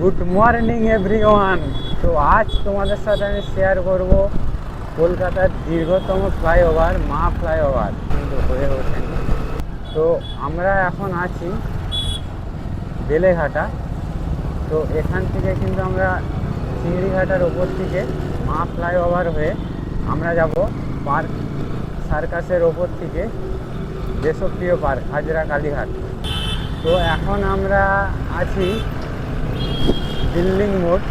Good morning everyone তো আজ তোমাদের সাথে আমি শেয়ার করব কলকাতার দীর্ঘতম ফ্লাইওভার মা ফ্লাইওভার কিন্তু হয়ে ওঠেনি। তো আমরা এখন আছি বেলেঘাটা। তো এখান থেকে কিন্তু আমরা চিংড়িঘাটার ওপর থেকে মা ফ্লাইওভার হয়ে আমরা যাব পার্ক সার্কাসের ওপর থেকে দেশপ্রিয় পার্ক, হাজরা কালীঘাট। তো এখন আমরা আছি বিল্ডিং মোড়।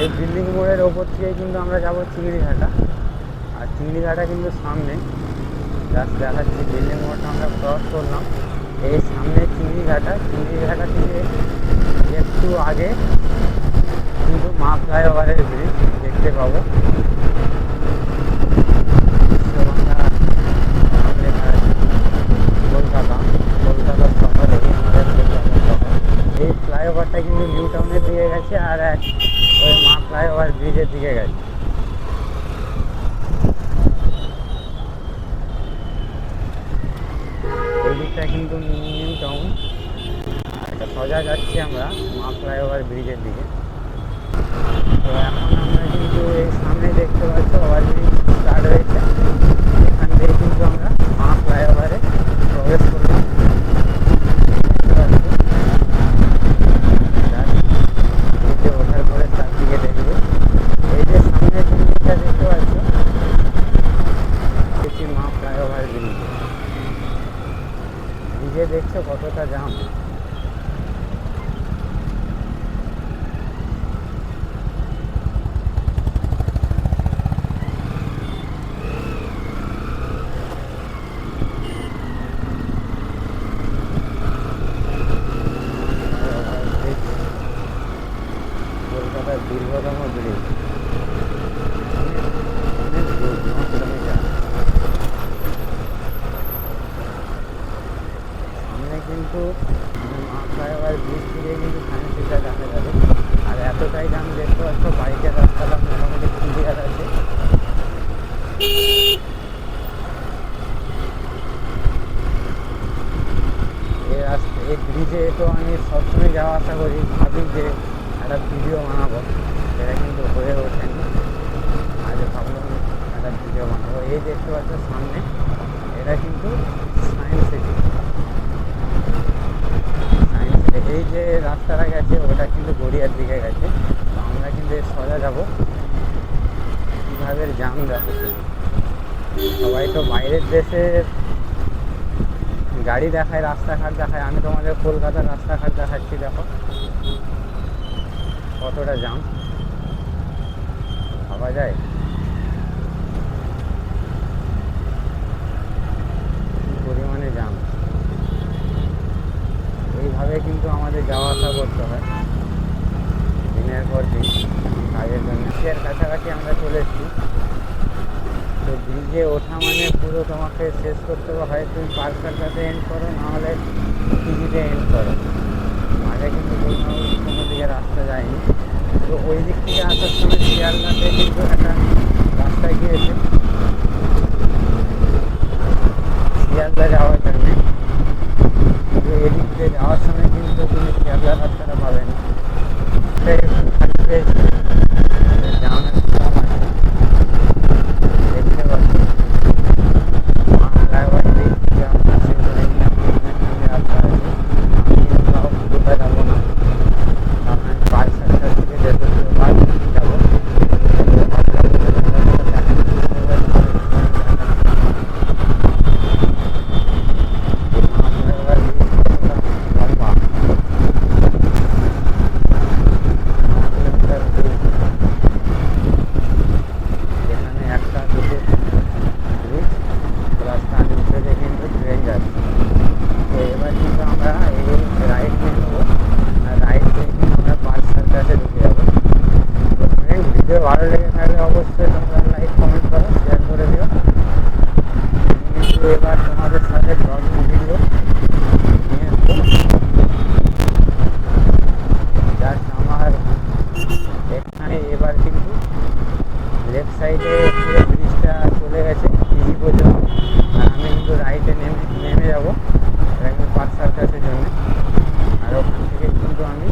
এই বিল্ডিং মোড়ের ওপর থেকে কিন্তু আমরা যাব চিংড়িঘাটা। আর চিংড়িঘাটা কিন্তু সামনে। জাস্ট দেখাচ্ছি, বিল্ডিং মোড়টা আমরা ক্রস করলাম। এই সামনে চিংড়িঘাটা। চিংড়িঘাটা থেকে একটু আগে কিন্তু মা ফ্লাইওভারের ব্রিজ দেখতে পাবো বিশ্ববাংলা লেখা আছে। কলকাতা কলকাতা শহরে আমাদের কলকাতা শহর এই ফ্লাইওভারটা কিন্তু নিউ টাউনের দিকে গেছে আর এক ওই মা ফ্লাইওভার ব্রিজের দিকে গেছে এই দিকটা কিন্তু নিউ টাউন এটা সোজা যাচ্ছি আমরা মা ফ্লাইওভার ব্রিজের দিকে। তো এখন আমরা কিন্তু এই সামনে দেখতে পাচ্ছি ওভারব্রিজ স্টার্ট হয়েছে। এখান থেকে কিন্তু আমরা মা ফ্লাইওভারে প্রবেশ করলাম। ওঠার পরে চারদিকে দেখব। এই যে সামনে দেখতে পাচ্ছ দেখছি মা ফ্লাইওভার ব্রিজ। ব্রিজে দেখছ কতটা জাম ব্রিজ কলকাতার দীর্ঘতম ব্রিজ সামনে কিন্তু ফ্লাইওভার ব্রিজ থেকে কিন্তু সায়েন্সিটা দেখা যাবে আর এতটাই দাম দেখতে পাচ্ছ বাইকের রাস্তাটা মোটামুটি ক্লিয়ার আছে। এই রাস্তা এই ব্রিজে তো আমি সবসময় যাওয়া আসা করি। ভাবি যে ভিডিও বানাবো। সেটা কিন্তু হয়ে ওঠেনি। আজ ভাবলাম একটা ভিডিও বানাবো। এই দেখতে পাচ্ছ সামনে, এটা কিন্তু সায়েন্স সিটি সায়েন্স সিটি এই যে রাস্তাটা গেছে, ওটা কিন্তু গড়িয়ার দিকে গেছে। তো আমরা কিন্তু সোজা যাব। কীভাবে জাম দেখো সবাই তো বাইরের দেশে গাড়ি দেখায়, রাস্তাঘাট দেখায়। আমি তোমাদের কলকাতার রাস্তাঘাট দেখাচ্ছি, দেখো। কতটা জাম? ভাবা যায়? পরিমাণে জাম? এইভাবে কিন্তু আমাদের যাওয়া আসা করতে হয়। দিনের পর দিন, কাজের জন্য। এর কাছাকাছি আমরা চলে এসেছি। তো ব্রিজে ওঠা মানে পুরো তোমাকে শেষ করতে হবে। হয় তুমি পার্কের এন্ড করো নাহলে টিভিতে এন্ড করো। মাঝে কিন্তু কোথাও কোনো দিকে রাস্তা যায়নি। তো ওই দিক থেকে আসার সময় শিয়ালদাতে কিন্তু একটা রাস্তায় গিয়েছে। শিয়ালদা যাওয়ার জন্যে কিন্তু এদিক দিয়ে যাওয়ার সময় কিন্তু তুমি শিয়ালদা রাস্তাটা পাবে না সে খালি পেয়েছে জামের কম আছে দেখতে পাচ্ছি মা ফ্লাইওভার ব্রিজ থেকে আমরা সেগুলো রাস্তা আছে আমি কিন্তু তাও পুরোটা যাব না কারণ আমি পাঁচ সাতটা থেকে দেড়শো পাঁচ যাব মা ফ্লাইওভার ব্রিজ কতটা লম্বা ন কিলোমিটার ব্রিজ এখানে একটা দুটো ব্রিজ প্লাস তার নিচে দিয়ে কিন্তু ট্রেন যাচ্ছে তো এবার কিন্তু আমরা এই রাইড নিয়ে নেব আর রাইড নিয়ে কিন্তু আমরা পার্ক সার্কাসে ঢুকে যাব তো ফ্রেন্ড ভিডিও ভালো লেগে থাকলে অবশ্যই তোমরা লাইক কমেন্ট করো শেয়ার করে দিও আমি কিন্তু এবার তোমাদের সাথে ব্লগিং ভিডিও নিয়ে আসব জাস্ট আমার এখানে এবার কিন্তু লেফট সাইডে পুরো ব্রিজটা চলে গেছে ইজি পর্যন্ত আর আমি কিন্তু রাইটে নেমে নেমে যাব এটা কিন্তু পার্ক সার্কাসের জন্য আর ওখান থেকে কিন্তু আমি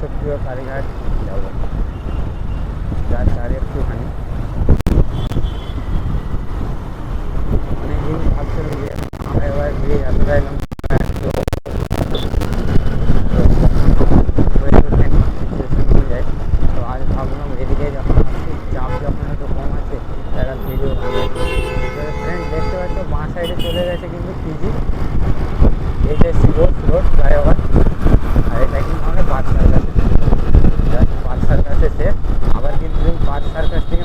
রাজপ্রিয় কালীঘাট যাব যার চার একটুখানি। অনেকদিন ভাবছিলাম যে আমরা এবার গিয়ে এতটা এলাম দেখতে পাচ্ছ বাঁ সাইডে চলে গেছে কিন্তু পিজি এটা সিরোড রোড ফ্লাইওভার আর এটা কিন্তু